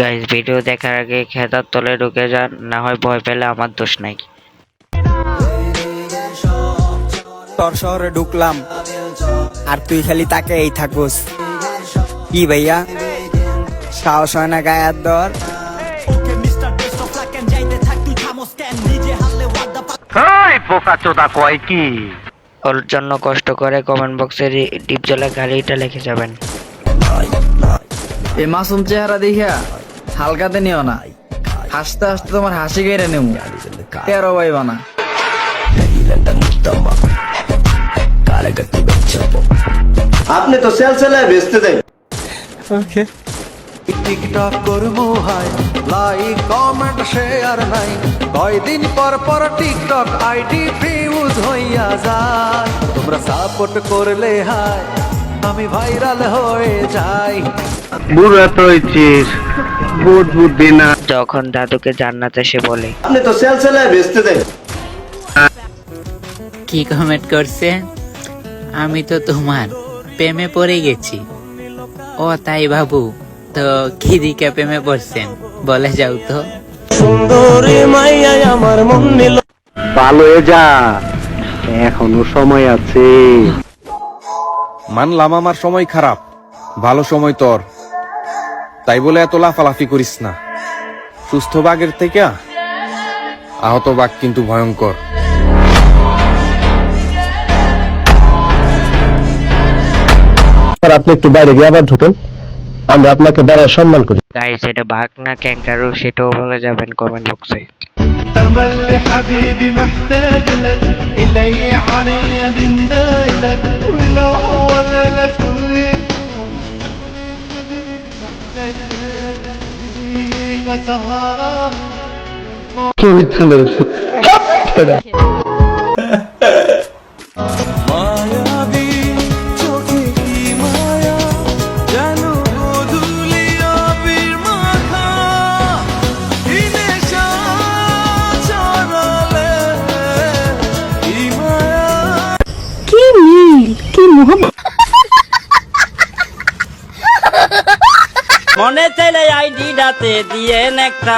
Guys video দেখার আগে খেতার তলে ঢুকে যান না হয় ভয় পেলে আমার দোষ নাই। তোর শহরে ঢুকলাম আর তুই খালি তাকে এই থাকুস। কি ভাইয়া? সাহস হয় না গায়ের দর? ওর জন্য কষ্ট করে কমেন্ট বক্সে ডিপ জলে গাড়িটা লিখে যাবেন। এই মাসুম চেহারা দেখিয়া হালকাতে নিও না। হাসতে হাসতে তোমার হাসি কেড়ে নেব। তেরো পাইবা না আপনি তো সেল সেলায় বেচতে দেন টিকটক করব হাই লাইক কমেন্ট শেয়ার নাই। কয়দিন পর পর টিকটক আইডি ফিউজ হইয়া যায়। তোমরা সাপোর্ট করলে হাই আমি ভাইরাল হয়ে যাই। বুড়া তো হয়েছিস বুট বুদ্ধি না। যখন দাদুকে জান্নাতে সে বলে। আপনি তো সেল সেলায় বেচতে দেন। কি কমেন্ট করছে? আমি তো তোমার প্রেমে পড়ে গেছি। ও তাই বাবু তো কি দিকে প্রেমে পড়ছেন বলে যাও তো। সুন্দরী মাইয়া আমার মন নিল। ভালো হয়ে যা এখনও সময় আছে। মানলাম আমার সময় খারাপ ভালো সময় তোর। তাই বলে এত লাফালাফি করিস না সুস্থ বাঘের থেকে আহত বাঘ কিন্তু ভয়ঙ্কর আপনি একটু বাইরে গিয়ে আবার ঢুকেন আমরা আপনাকে দ্বারা সম্মান করি গাইজ এটা বাঘ না ক্যাঙ্কারু সেটাও বলে যাবেন কমেন্ট বক্সে اللي حبيبي محتاج لك إلي علي بندايلك ولو Dur bitirdim. Kaptı Muhabbet মনে চাইলে আইডিটাতে দিয়ে একটা